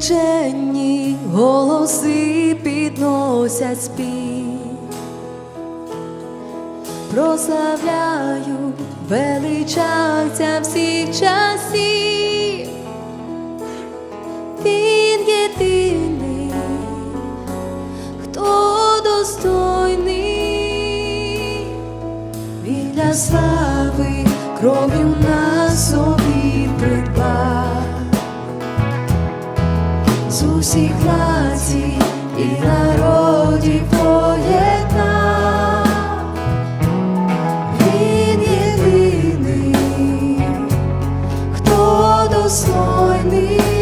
Вчені голоси підносять спів, прославляю, величаться всіх часів, він єдиний, хто достойний, біля слави кров'ю на собі придбав. всіх націй і народів поєднав. Він єдиний, хто достойний.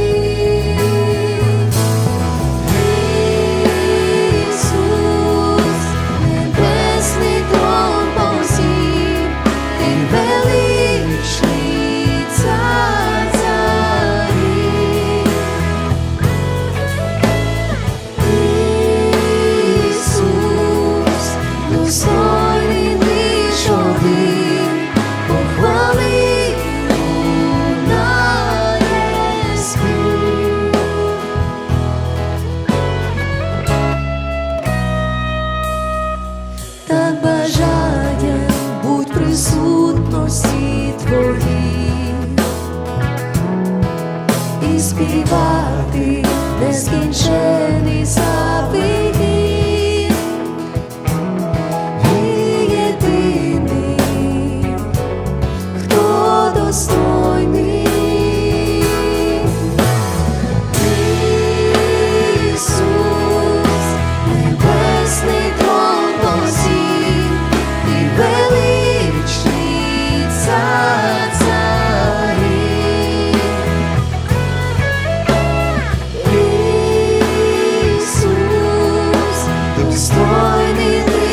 一切你 достойний.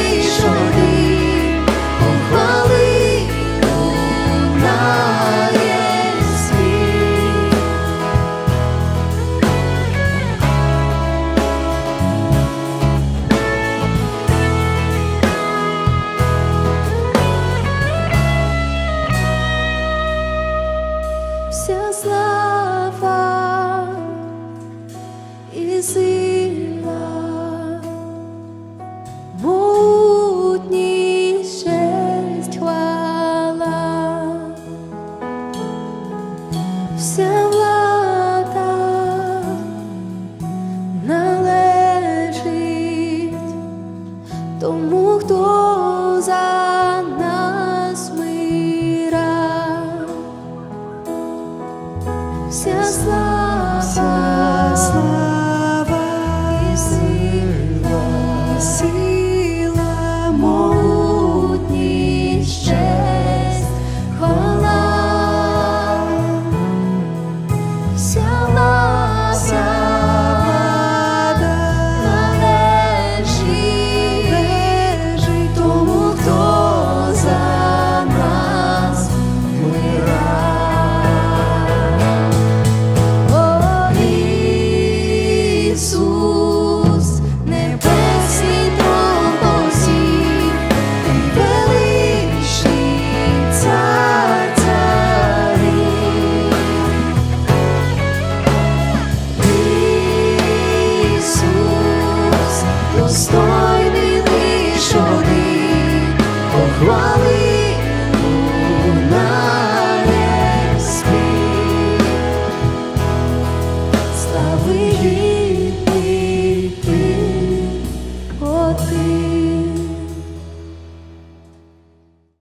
While